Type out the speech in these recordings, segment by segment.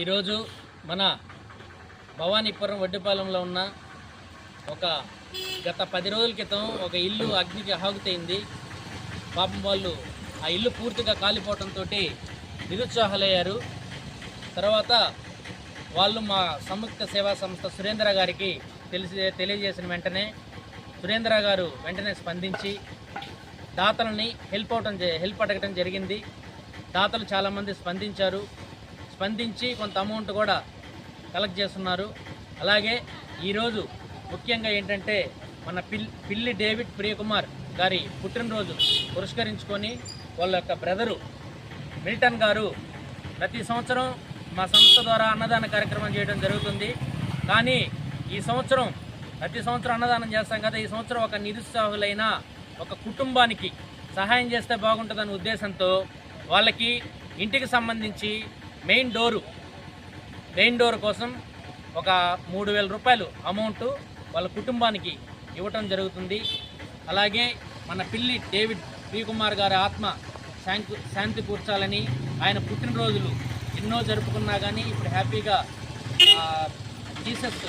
ఈరోజు మన భవానీపురం వడ్డిపాలెంలో ఉన్న ఒక గత పది రోజుల క్రితం ఒక ఇల్లు అగ్నికి హాగుతయింది పాపం వాళ్ళు ఆ ఇల్లు పూర్తిగా కాలిపోవడంతో నిరుత్సాహాలయ్యారు. తర్వాత వాళ్ళు మా సంయుక్త సేవా సంస్థ సురేంద్ర గారికి తెలిసి తెలియజేసిన వెంటనే సురేంద్ర గారు వెంటనే స్పందించి దాతలని హెల్ప్ అవటం జ- హెల్ప్ అడగటం జరిగింది. దాతలు చాలామంది స్పందించారు. స్పందించి కొంత అమౌంట్ కూడా కలెక్ట్ చేస్తున్నారు. అలాగే ఈరోజు ముఖ్యంగా ఏంటంటే మన పిల్ పిల్లి డేవిడ్ ప్రియకుమార్ గారి పుట్టినరోజు పురస్కరించుకొని వాళ్ళ యొక్క బ్రదరు మిల్టన్ గారు ప్రతి సంవత్సరం మా సంస్థ ద్వారా అన్నదాన కార్యక్రమం చేయడం జరుగుతుంది. కానీ ఈ సంవత్సరం ప్రతి సంవత్సరం అన్నదానం చేస్తాం కదా ఈ సంవత్సరం ఒక నిరుత్సాహులైన ఒక కుటుంబానికి సహాయం చేస్తే బాగుంటుందనే ఉద్దేశంతో వాళ్ళకి ఇంటికి సంబంధించి మెయిన్ డోరు. మెయిన్ డోర్ కోసం ఒక మూడు వేల రూపాయలు అమౌంట్ వాళ్ళ కుటుంబానికి ఇవ్వటం జరుగుతుంది. అలాగే మన పిల్లి డేవిడ్ శ్రీకుమార్ గారి ఆత్మ శాంతి శాంతి కూర్చాలని ఆయన పుట్టినరోజులు ఎన్నో జరుపుకున్నా కానీ ఇప్పుడు హ్యాపీగా జీసస్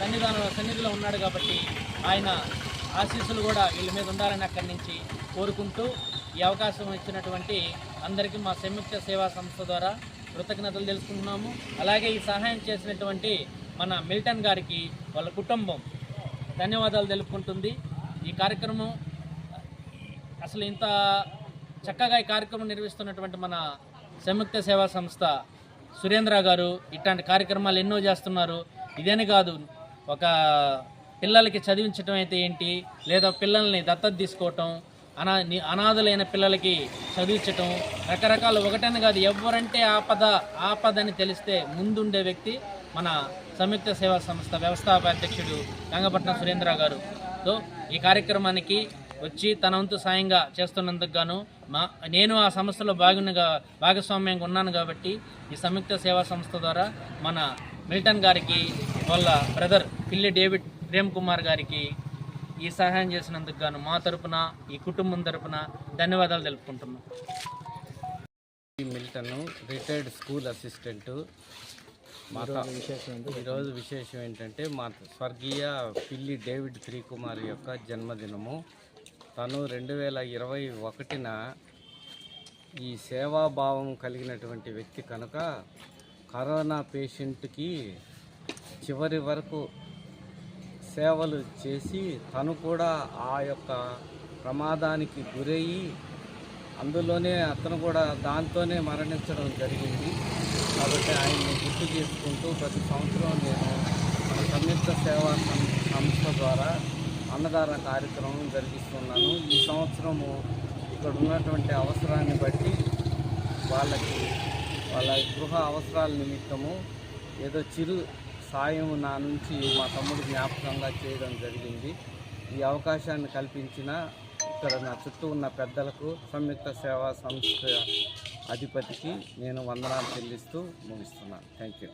సన్నిధానం సన్నిధిలో ఉన్నాడు కాబట్టి ఆయన ఆశీస్సులు కూడా వీళ్ళ మీద ఉండాలని అక్కడి నుంచి కోరుకుంటూ ఈ అవకాశం ఇచ్చినటువంటి అందరికీ మా సంయుక్త సేవా సంస్థ ద్వారా కృతజ్ఞతలు తెలుసుకుంటున్నాము. అలాగే ఈ సహాయం చేసినటువంటి మన మిల్టన్ గారికి వాళ్ళ కుటుంబం ధన్యవాదాలు తెలుపుకుంటుంది. ఈ కార్యక్రమం అసలు ఇంత చక్కగా ఈ కార్యక్రమం నిర్వహిస్తున్నటువంటి మన సంయుక్త సేవా సంస్థ సురేంద్ర గారు ఇట్లాంటి కార్యక్రమాలు ఎన్నో చేస్తున్నారు. ఇదేని కాదు ఒక పిల్లలకి చదివించడం అయితే ఏంటి? లేదా పిల్లల్ని దత్తత తీసుకోవటం అనా అనాథలైన పిల్లలకి చదివించటం రకరకాల ఒకటని కాదు ఎవరంటే ఆపద ఆపదని తెలిస్తే ముందుండే వ్యక్తి మన సంయుక్త సేవా సంస్థ వ్యవస్థాపాధ్యక్షుడు గంగపట్నం సురేంద్ర గారు. సో ఈ కార్యక్రమానికి వచ్చి తన వంతు సాయంగా చేస్తున్నందుకు గాను మా నేను ఆ సంస్థలో భాగంగా భాగస్వామ్యంగా ఉన్నాను కాబట్టి ఈ సంయుక్త సేవా సంస్థ ద్వారా మన మిల్టన్ గారికి వాళ్ళ బ్రదర్ పిల్లి డేవిడ్ ప్రేమ్ కుమార్ గారికి ఈ సహాయం చేసినందుకు గాను మా తరపున ఈ కుటుంబం తరపున ధన్యవాదాలు తెలుపుకుంటున్నాం. Milton retired school assistant. మా ఈరోజు విశేషం ఏంటంటే? మా స్వర్గీయ పిల్లి డేవిడ్ శ్రీకుమార్ యొక్క జన్మదినము. తను రెండు వేల ఇరవై ఒకటిన ఈ సేవాభావం కలిగినటువంటి వ్యక్తి కనుక కరోనా పేషెంట్కి చివరి వరకు సేవలు చేసి తను కూడా ఆ యొక్క ప్రమాదానికి గురయ్యి అందులోనే అతను కూడా దాంతోనే మరణించడం జరిగింది. కాబట్టి ఆయన్ని గుర్తు చేసుకుంటూ ప్రతి సంవత్సరం నేను మన సంయుక్త సేవా సం- సంస్థ ద్వారా అన్నదాన కార్యక్రమం జరిగిస్తున్నాను. ఈ సంవత్సరము ఇక్కడ ఉన్నటువంటి అవసరాన్ని బట్టి వాళ్ళకి వాళ్ళ గృహ అవసరాల నిమిత్తము ఏదో చిరు సాయం నా నుంచి మా తమ్ముడు జ్ఞాపకంగా చేయడం జరిగింది. ఈ అవకాశాన్ని కల్పించిన ఇక్కడ నా చుట్టూ ఉన్న పెద్దలకు సంయుక్త సేవా సంస్థ అధిపతికి నేను వందనాలు చెల్లిస్తూ ముగిస్తున్నాను. Thank you.